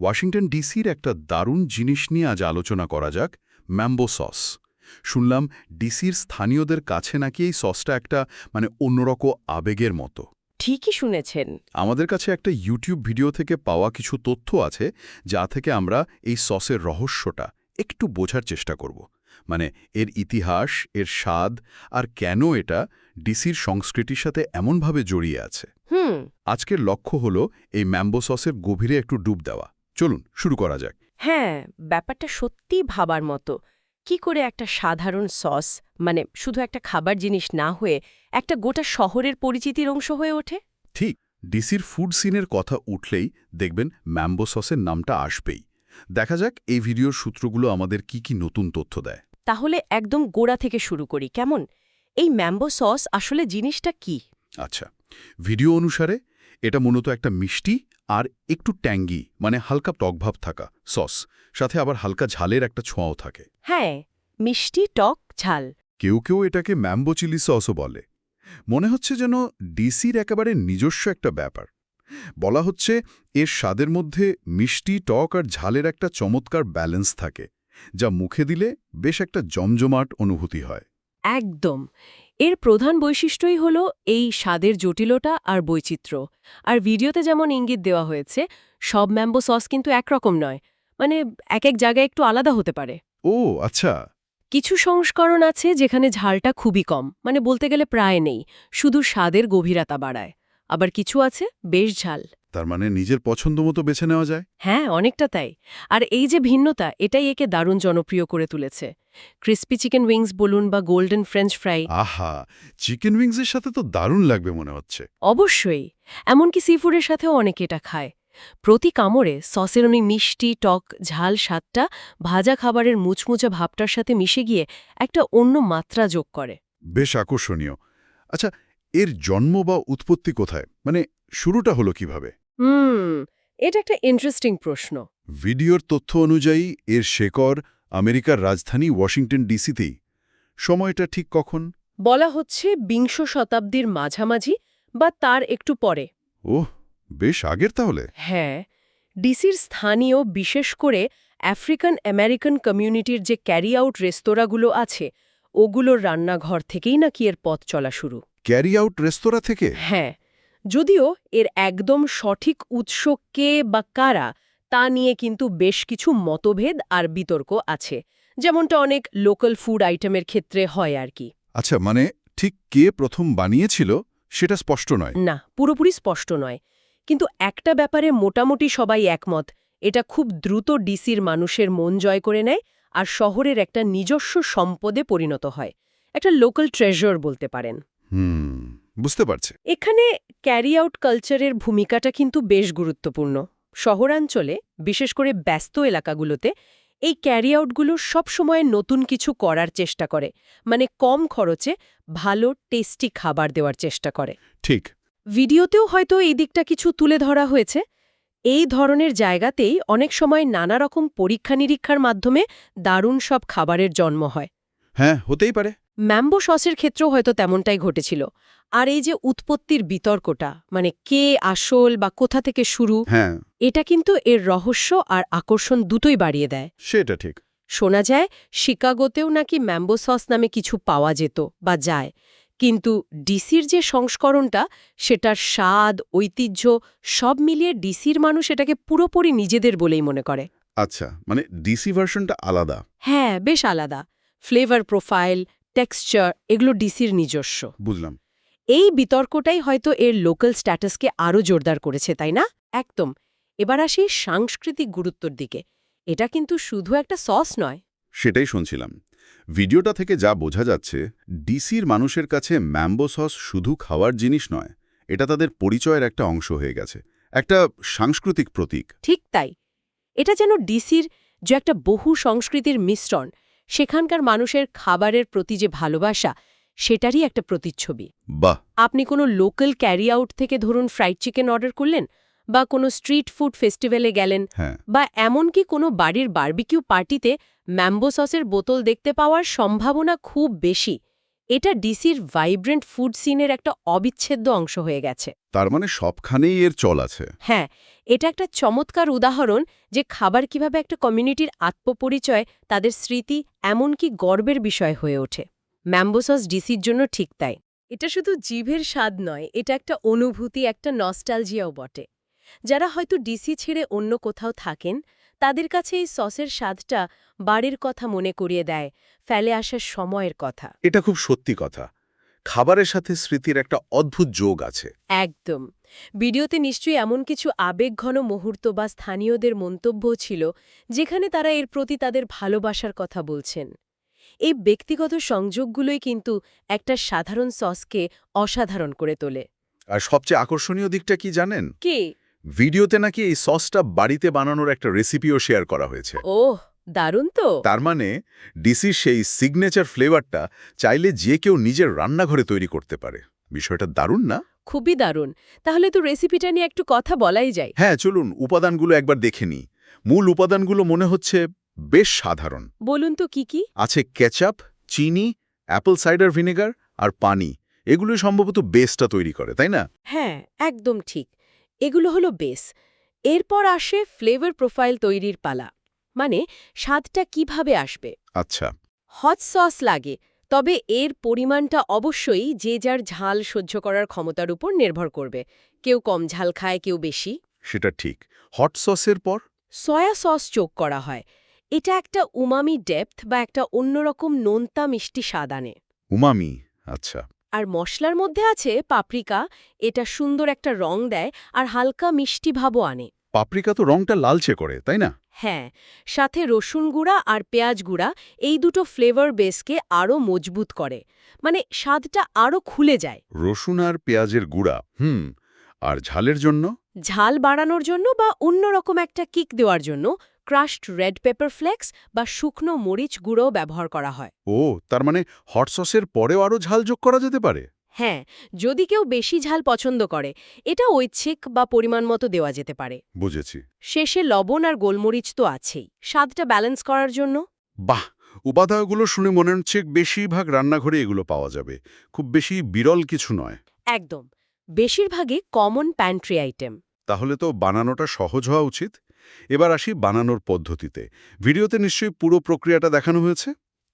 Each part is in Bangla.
ওয়াশিংটন ডিসির একটা দারুণ জিনিস নিয়ে আজ আলোচনা করা যাক ম্যাম্বো সস। শুনলাম ডিসির স্থানীয়দের কাছে নাকি এই সসটা একটা মানে অন্যরকম আবেগের মতো। ঠিকই শুনেছেন। আমাদের কাছে একটা ইউটিউব ভিডিও থেকে পাওয়া কিছু তথ্য আছে যা থেকে আমরা এই সসের রহস্যটা একটু বোঝার চেষ্টা করব। মানে এর ইতিহাস এর স্বাদ আর কেন এটা ডিসির সংস্কৃতির সাথে এমনভাবে জড়িয়ে আছে। হুম। আজকের লক্ষ্য হল এই ম্যাম্বো সসের গভীরে একটু ডুব দেওয়া। চলুন শুরু করা যাক। হ্যাঁ ব্যাপারটা সত্যিই ভাবার মতো। কি করে একটা সাধারণ সস মানে শুধু একটা খাবার জিনিস না হয়ে একটা গোটা শহরের পরিচিতির অংশ হয়ে ওঠে? ঠিক ডিসির ফুড সিনের কথা উঠলেই দেখবেন ম্যাম্বো সসের নামটা আসবেই। দেখা যাক এই ভিডিওর সূত্রগুলো আমাদের কি কি নতুন তথ্য দেয়। তাহলে একদম গোড়া থেকে শুরু করি কেমন? এই ম্যাম্বো সস আসলে জিনিসটা কি? আচ্ছা ভিডিও অনুসারে এটা মূলত একটা মিষ্টি আর একটু ট্যাঙ্গি মানে হালকা টকভাব থাকা সস। সাথে আবার হালকা ঝালের একটা ছোঁয়াও থাকে। হ্যাঁ মিষ্টি টক ঝাল। কেউ কেউ এটাকে ম্যাম্বো চিলি সসও বলে। মনে হচ্ছে যেন ডিসির একেবারে নিজস্ব একটা ব্যাপার। বলা হচ্ছে এর স্বাদের মধ্যে মিষ্টি টক আর ঝালের একটা চমৎকার ব্যালেন্স থাকে যা মুখে দিলে বেশ একটা জমজমাট অনুভূতি হয়। একদম। এর প্রধান বৈশিষ্ট্যই হল এই স্বাদের জটিলতা আর বৈচিত্র্য। আর ভিডিওতে যেমন ইঙ্গিত দেওয়া হয়েছে সব ম্যাম্বো সস কিন্তু একরকম নয় মানে এক এক জায়গায় একটু আলাদা হতে পারে। ও আচ্ছা। কিছু সংস্করণ আছে যেখানে ঝালটা খুবই কম মানে বলতে গেলে প্রায় নেই শুধু স্বাদের গভীরতা বাড়ায়। আবার কিছু আছে বেশ ঝাল। তার মানে নিজের পছন্দ মতো বেছে নেওয়া যায়? হ্যাঁ অনেকটা তাই। আর এই যে ভিন্নতা এটাই একে দারুণ জনপ্রিয় করে তুলেছে। ক্রিস্পি চিকেন উইংস বলুন বা গোল্ডেন ফ্রেঞ্চ ফ্রাই। আহা চিকেন উইংসের সাথে তো দারুণ লাগবে মনে হচ্ছে। অবশ্যই এমনকি সিফুডের সাথেও অনেকে এটা খায়। প্রতি কামড়ে সসের ওই মিষ্টি টক ঝাল স্বাদটা ভাজা খাবারের মুচমুচে ভাবটার সাথে মিশে গিয়ে একটা অন্য মাত্রা যোগ করে। বেশ আকর্ষণীয়। আচ্ছা এর জন্ম বা উৎপত্তি কোথায়? মানে শুরুটা হলো কীভাবে? হুম এটা একটা ইন্টারেস্টিং প্রশ্ন। ভিডিওর তথ্য অনুযায়ী এর শেকড় আমেরিকার রাজধানী ওয়াশিংটন ডিসিতেই। সময়টা ঠিক কখন? বলা হচ্ছে বিংশ শতাব্দীর মাঝামাঝি বা তার একটু পরে। ওহ বেশ আগের তাহলে। হ্যাঁ ডিসির স্থানীয় বিশেষ করে আফ্রিকান আমেরিকান কমিউনিটির যে ক্যারি আউট রেস্তোরাঁগুলো আছে ওগুলোর রান্নাঘর থেকেই নাকি এর পথ চলা শুরু। ক্যারি আউট রেস্তোরাঁ থেকে? হ্যাঁ। যদিও এর একদম সঠিক উৎস কে বা কারা তা নিয়ে কিন্তু বেশ কিছু মতভেদ আর বিতর্ক আছে যেমনটা অনেক লোকাল ফুড আইটেমের ক্ষেত্রে হয় আর কি। আচ্ছা মানে ঠিক কে প্রথম বানিয়েছিল সেটা স্পষ্ট নয়? না পুরোপুরি স্পষ্ট নয়। কিন্তু একটা ব্যাপারে মোটামুটি সবাই একমত এটা খুব দ্রুত ডিসির মানুষের মন জয় করে নেয় আর শহরের একটা নিজস্ব সম্পদে পরিণত হয়। একটা লোকাল ট্রেজার বলতে পারেন। হুম। বুঝতে পারছে। এখানে ক্যারি আউট কালচারের ভূমিকাটা কিন্তু বেশ গুরুত্বপূর্ণ। শহরাঞ্চলে বিশেষ করে ব্যস্ত এলাকাগুলোতে এই ক্যারি আউটগুলো সবসময় নতুন কিছু করার চেষ্টা করে। মানে কম খরচে ভালো টেস্টি খাবার দেওয়ার চেষ্টা করে। ঠিক। ভিডিওতেও হয়তো এই দিকটা কিছু তুলে ধরা হয়েছে। এই ধরনের জায়গাতেই অনেক সময় নানা রকম পরীক্ষা নিরীক্ষার মাধ্যমে দারুণ সব খাবারের জন্ম হয়। হ্যাঁ হতেই পারে। ম্যাম্বো সসের ক্ষেত্রেও হয়তো তেমনটাই ঘটেছিল। আর এই যে উৎপত্তির বিতর্কটা মানে কে আসল বা কোথা থেকে শুরু হ্যাঁ। এটা কিন্তু এর রহস্য আর আকর্ষণ দুটোই বাড়িয়ে দেয়। সেটা ঠিক। শোনা যায় শিকাগোতেও নাকি ম্যাম্বো সস নামে কিছু পাওয়া যেত বা যায়। কিন্তু ডিসির যে সংস্করণটা সেটার স্বাদ ঐতিহ্য সব মিলিয়ে ডিসির মানুষ এটাকে পুরোপুরি নিজেদের বলেই মনে করে। আচ্ছা মানে ডিসি ভার্সনটা আলাদা? হ্যাঁ বেশ আলাদা। ফ্লেভার প্রোফাইল টেক্সচার এগুলো ডিসির নিজস্ব। বুঝলাম। এই বিতর্কটাই হয়তো এর লোকাল স্ট্যাটাসকে আরও জোরদার করেছে তাই না? একদম। এবার আসি সাংস্কৃতিক গুরুত্বর দিকে। এটা কিন্তু শুধু একটা সস নয়। সেটাই শুনছিলাম। ভিডিওটা থেকে যা বোঝা যাচ্ছে ডিসির মানুষের কাছে ম্যাম্বো সস শুধু খাওয়ার জিনিস নয় এটা তাদের পরিচয়ের একটা অংশ হয়ে গেছে। একটা সাংস্কৃতিক প্রতীক। ঠিক তাই। এটা যেন ডিসির যে একটা বহু সংস্কৃতির মিশ্রণ সেখানকার মানুষের খাবারের প্রতি যে ভালোবাসা সেটারই একটা প্রতিচ্ছবি। বাহ! আপনি কোনো লোকাল ক্যারি আউট থেকে ধরুন ফ্রাইড চিকেন অর্ডার করলেন বা কোনো স্ট্রিট ফুড ফেস্টিভ্যালে গেলেন হ্যাঁ। বা এমনকি কোনো বাড়ির বার্বিকিউ পার্টিতে ম্যাম্বো সসের বোতল দেখতে পাওয়ার সম্ভাবনা খুব বেশি। এটা ডিসির ভাইব্রেন্ট ফুড সিনের একটা অবিচ্ছেদ্য অংশ হয়ে গেছে। তার মানে সবখানেই এর চল আছে। হ্যাঁ এটা একটা চমৎকার উদাহরণ যে খাবার কীভাবে একটা কমিউনিটির আত্মপরিচয় তাদের স্মৃতি এমনকি গর্বের বিষয় হয়ে ওঠে। ম্যাম্বোসস ডিসির জন্য ঠিক তাই। এটা শুধু জিভের স্বাদ নয় এটা একটা অনুভূতি একটা নস্টালজিয়াও বটে। যারা হয়তো ডিসি ছেড়ে অন্য কোথাও থাকেন তাদের কাছে এই সসের স্বাদটা বাড়ির কথা মনে করিয়ে দেয় ফেলে আসার সময়ের কথা। এটা খুব সত্যি কথা। খাবারের সাথে স্মৃতির একটা অদ্ভুত যোগ আছে। একদম। ভিডিওতে নিশ্চয়ই এমন কিছু আবেগঘন মুহূর্ত বা স্থানীয়দের মন্তব্যও ছিল যেখানে তারা এর প্রতি তাদের ভালোবাসার কথা বলছেন। এই ব্যক্তিগত সংযোগগুলোই কিন্তু একটা সাধারণ সসকে অসাধারণ করে তোলে। আর সবচেয়ে আকর্ষণীয় দিকটা কি জানেন? কে? ভিডিওতে নাকি এই সসটা বাড়িতে বানানোর একটা রেসিপিও শেয়ার করা হয়েছে। ওহ দারুণ তো। তার মানে ডিসির সেই সিগনেচার ফ্লেভারটা চাইলে যে কেউ নিজের রান্নাঘরে তৈরি করতে পারে। বিষয়টা দারুণ না? খুবই দারুণ। তাহলে তো রেসিপিটা নিয়ে একটু কথা বলাই যায়। হ্যাঁ চলুন উপাদানগুলো একবার দেখে নিই। মূল উপাদানগুলো মনে হচ্ছে বেশ সাধারণ। বলুন তো কি কি? আছে কেচাপ চিনি অ্যাপল সাইডার ভিনেগার আর পানি। এগুলো সম্ভবত বেসটা তৈরি করে তাই না? হ্যাঁ একদম ঠিক। এগুলো হলো বেস এরপর আসে ফ্লেভার প্রোফাইল তৈরির পালা। মানে স্বাদটা কীভাবে আসবে? আচ্ছা। হট সস লাগে তবে এর পরিমাণটা অবশ্যই যে যার ঝাল সহ্য করার ক্ষমতার উপর নির্ভর করবে। কেউ কম ঝাল খায় কেউ বেশি। সেটা ঠিক। হট সসের পর? সয়া সস যোগ করা হয়। এটা একটা উমামি ডেপথ বা একটা অন্যরকম নোনতা মিষ্টি স্বাদ আনে। উমামি আচ্ছা। আর মশলার মধ্যে আছে পাপরিকা এটা সুন্দর একটা রং দেয় আর হালকা মিষ্টি ভাবও আনে। পাপরিকা তো রংটা লালচে করে তাই না? হ্যাঁ সাথে রসুন গুঁড়া আর পেঁয়াজ গুঁড়া এই দুটো ফ্লেভার বেসকে আরও মজবুত করে। মানে স্বাদটা আরও খুলে যায়। রসুন আর পেঁয়াজের গুঁড়া হুম আর ঝালের জন্য? ঝাল বাড়ানোর জন্য বা অন্যরকম একটা কিক দেওয়ার জন্য ক্রাশড রেড পেপার ফ্লেক্স বা শুকনো মরিচ গুঁড়োও ব্যবহার করা হয়। ও তার মানে হট সসের পরেও আরও ঝাল যোগ করা যেতে পারে? হ্যাঁ যদি কেউ বেশি ঝাল পছন্দ করে এটা ঐচ্ছিক বা পরিমাণ মতো দেওয়া যেতে পারে। বুঝেছি। শেষে লবণ আর গোলমরিচ তো আছেই। স্বাদটা ব্যালেন্স করার জন্য। বাহ! উপাদায়গুলো শুনে মনে হচ্ছে বেশিরভাগ রান্নাঘরে এগুলো পাওয়া যাবে। খুব বেশি বিরল কিছু নয়। একদম। বেশিরভাগই কমন প্যান্ট্রি আইটেম। তাহলে তো বানানোটা সহজ হওয়া উচিত। এবার আসি বানানোর পদ্ধতিতে। ভিডিওতে নিশ্চয়ই পুরো প্রক্রিয়াটা দেখানো হয়েছে?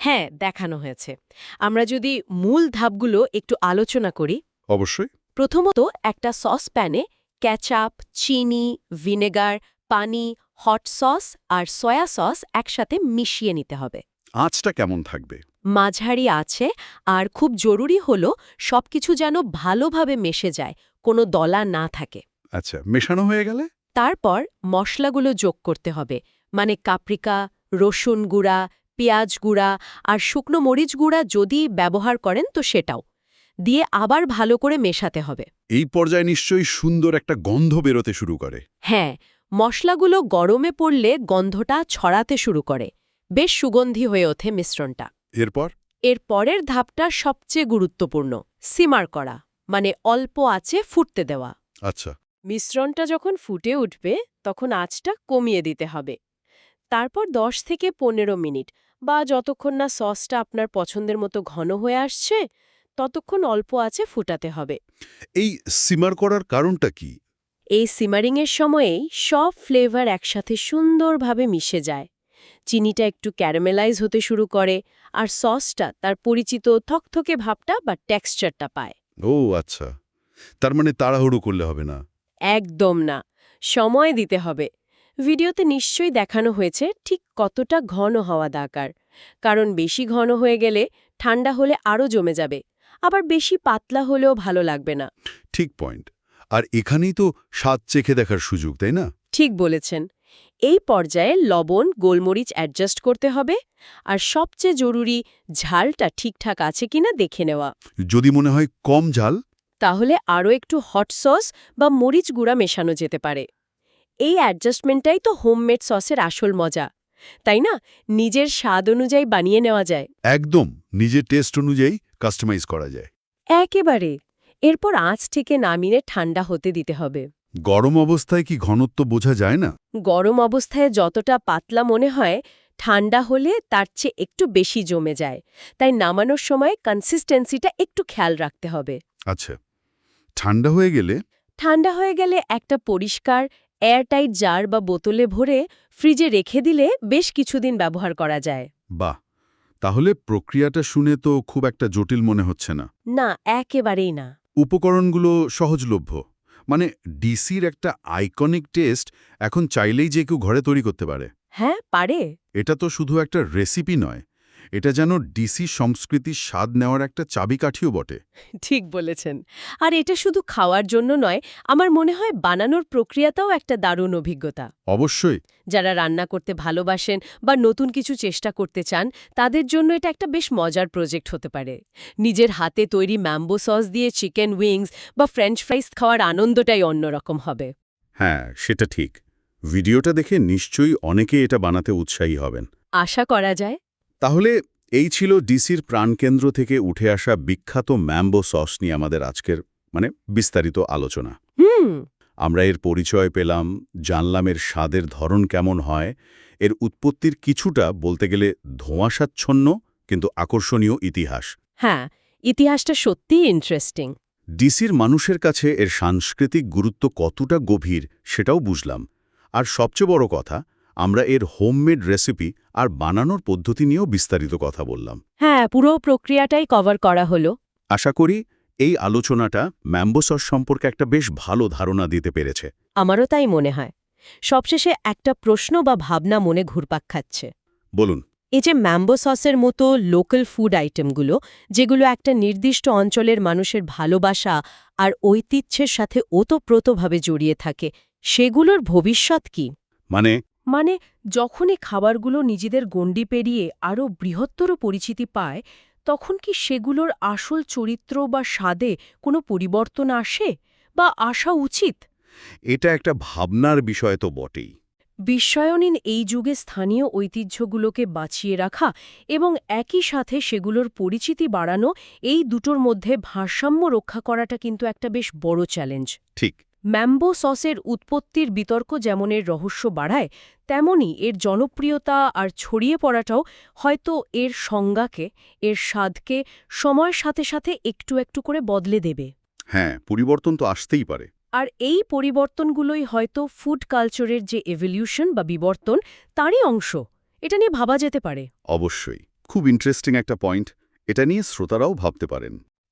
হ্যাঁ দেখানো হয়েছে। আমরা যদি মূল ধাপগুলো একটু আলোচনা করি। অবশ্যই। প্রথমত একটা সস প্যানে ক্যাচাপ চিনি ভিনেগার পানি হট সস আর সয়া সস একসাথে মিশিয়ে নিতে হবে। আঁচটা কেমন থাকবে? মাঝারি আছে আর খুব জরুরি হল সবকিছু যেন ভালোভাবে মেশে যায় কোনো দলা না থাকে। আচ্ছা মেশানো হয়ে গেলে? তারপর মশলাগুলো যোগ করতে হবে মানে কাপ্রিকা রসুন গুঁড়া পেঁয়াজ গুঁড়া আর শুকনো মরিচ গুঁড়া যদি ব্যবহার করেন তো সেটাও। দিয়ে আবার ভালো করে মেশাতে হবে। এই পর্যায়ে নিশ্চয়ই সুন্দর একটা গন্ধ বেরোতে শুরু করে। হ্যাঁ মশলাগুলো গরমে পড়লে গন্ধটা ছড়াতে শুরু করে। বেশ সুগন্ধি হয়ে ওঠে মিশ্রণটা। এরপর? এর পরের ধাপটা সবচেয়ে গুরুত্বপূর্ণ সিমার করা মানে অল্প আছে ফুটতে দেওয়া। আচ্ছা। মিশ্রণটা যখন ফুটে উঠবে তখন আঁচটা কমিয়ে দিতে হবে। তারপর 10 থেকে পনেরো মিনিট বা যতক্ষণ না সসটা আপনার পছন্দের মতো ঘন হয়ে আসছে ততক্ষণ অল্প আঁচে ফুটাতে হবে। এই সিমার করার কারণটা কি? এই সিমারিংয়ের সময়েই সব ফ্লেভার একসাথে সুন্দরভাবে মিশে যায়। চিনিটা একটু ক্যারামেলাইজ হতে শুরু করে আর সসটা তার পরিচিত থকথকে ভাবটা বা টেক্সচারটা পায়। ও আচ্ছা। তার মানে তাড়াহুড়ো করলে হবে না। একদম না। সময় দিতে হবে। ভিডিওতে নিশ্চয়ই দেখানো হয়েছে ঠিক কতটা ঘন হওয়া দরকার। কারণ বেশি ঘন হয়ে গেলে ঠান্ডা হলে আরও জমে যাবে। আবার বেশি পাতলা হলেও ভালো লাগবে না। ঠিক পয়েন্ট। আর এখানেই তো স্বাদ চেখে দেখার সুযোগ তাই না? ঠিক বলেছেন। এই পর্যায়ে লবণ গোলমরিচ অ্যাডজাস্ট করতে হবে। আর সবচেয়ে জরুরি ঝালটা ঠিকঠাক আছে কিনা দেখে নেওয়া। যদি মনে হয় কম ঝাল তাহলে আরও একটু হট সস বা মরিচ গুঁড়া মেশানো যেতে পারে। এই অ্যাডজাস্টমেন্টটাই তো হোমমেড সসের আসল মজা। তাই না? নিজের স্বাদ অনুযায়ী বানিয়ে নেওয়া যায়। একদম নিজের টেস্ট অনুযায়ী কাস্টমাইজ করা যায়। একেবারে। এরপর আঁচ থেকে নামিয়ে ঠান্ডা হতে দিতে হবে। গরম অবস্থায় কি ঘনত্ব বোঝা যায় না? গরম অবস্থায় যতটা পাতলা মনে হয় ঠান্ডা হলে তার চেয়ে একটু বেশি জমে যায়। তাই নামানোর সময় কনসিস্টেন্সিটা একটু খেয়াল রাখতে হবে। আচ্ছা। ঠান্ডা হয়ে গেলে? ঠান্ডা হয়ে গেলে একটা পরিষ্কার এয়ারটাইট জার বা বোতলে ভরে ফ্রিজে রেখে দিলে বেশ কিছুদিন ব্যবহার করা যায়। বাহ! তাহলে প্রক্রিয়াটা শুনে তো খুব একটা জটিল মনে হচ্ছে না। না একেবারেই না। উপকরণগুলো সহজলভ্য। মানে ডিসির একটা আইকনিক টেস্ট এখন চাইলেই যে কেউ ঘরে তৈরি করতে পারে। হ্যাঁ পারে। এটা তো শুধু একটা রেসিপি নয় এটা যেন ডিসি সংস্কৃতির স্বাদ নেওয়ার একটা চাবিকাঠিও বটে। ঠিক বলেছেন। আর এটা শুধু খাওয়ার জন্য নয় আমার মনে হয় বানানোর প্রক্রিয়াটাও একটা দারুণ অভিজ্ঞতা। অবশ্যই। যারা রান্না করতে ভালোবাসেন বা নতুন কিছু চেষ্টা করতে চান তাদের জন্য এটা একটা বেশ মজার প্রজেক্ট হতে পারে। নিজের হাতে তৈরি ম্যাম্বো সস দিয়ে চিকেন উইংস বা ফ্রেঞ্চ ফ্রাইস খাওয়ার আনন্দটাই অন্যরকম হবে। হ্যাঁ সেটা ঠিক। ভিডিওটা দেখে নিশ্চয়ই অনেকে এটা বানাতে উৎসাহী হবেন। আশা করা যায় তাহলে এই ছিল ডিসির প্রাণকেন্দ্র থেকে উঠে আসা বিখ্যাত ম্যাম্বো সস নিয়ে আমাদের আজকের মানে বিস্তারিত আলোচনা। হুম। আমরা এর পরিচয় পেলাম জানলাম এর স্বাদের ধরন কেমন হয় এর উৎপত্তির কিছুটা বলতে গেলে ধোঁয়াশাচ্ছন্ন কিন্তু আকর্ষণীয় ইতিহাস। হ্যাঁ ইতিহাসটা সত্যিই ইন্টারেস্টিং ডিসির মানুষের কাছে এর সাংস্কৃতিক গুরুত্ব কতটা গভীর সেটাও বুঝলাম। আর সবচেয়ে বড় কথা আমরা এর হোমমেড রেসিপি আর বানানোর পদ্ধতি নিয়েও বিস্তারিত কথা বললাম। হ্যাঁ পুরো প্রক্রিয়াটাই কভার করা হলো। আশা করি এই আলোচনাটা ম্যাম্বো সস সম্পর্কে একটা বেশ ভালো ধারণা দিতে পেরেছে। আমারও তাই মনে হয়। সবশেষে একটা প্রশ্ন বা ভাবনা মনে ঘুরপাক খাচ্ছে। বলুন। এই যে ম্যাম্বো সসের মতো লোকাল ফুড আইটেমগুলো যেগুলো একটা নির্দিষ্ট অঞ্চলের মানুষের ভালোবাসা আর ঐতিহ্যের সাথে ওতপ্রোতভাবে জড়িয়ে থাকে সেগুলোর ভবিষ্যৎ কি? মানে মানে যখনই খাবারগুলো নিজেদের গণ্ডি পেরিয়ে আরও বৃহত্তর পরিচিতি পায় তখন কি সেগুলোর আসল চরিত্র বা স্বাদে কোনো পরিবর্তন আসে বা আসা উচিত? এটা একটা ভাবনার বিষয় তো বটেই। বিশ্বায়নীন এই যুগে স্থানীয় ঐতিহ্যগুলোকে বাঁচিয়ে রাখা এবং একই সাথে সেগুলোর পরিচিতি বাড়ানো এই দুটোর মধ্যে ভারসাম্য রক্ষা করাটা কিন্তু একটা বেশ বড় চ্যালেঞ্জ। ঠিক। ম্যাম্বো সসের উৎপত্তির বিতর্ক যেমন এর রহস্য বাড়ায় তেমনি এর জনপ্রিয়তা আর ছড়িয়ে পড়াটাও হয়তো এর সংজ্ঞাকে এর স্বাদকে সময়ের সাথে সাথে একটু একটু করে বদলে দেবে। হ্যাঁ পরিবর্তন তো আসতেই পারে। আর এই পরিবর্তনগুলোই হয়তো ফুড কালচারের যে এভলিউশন বা বিবর্তন তারই অংশ। এটা নিয়ে ভাবা যেতে পারে। অবশ্যই। খুব ইন্টারেস্টিং একটা পয়েন্ট এটা নিয়ে শ্রোতারাও ভাবতে পারেন।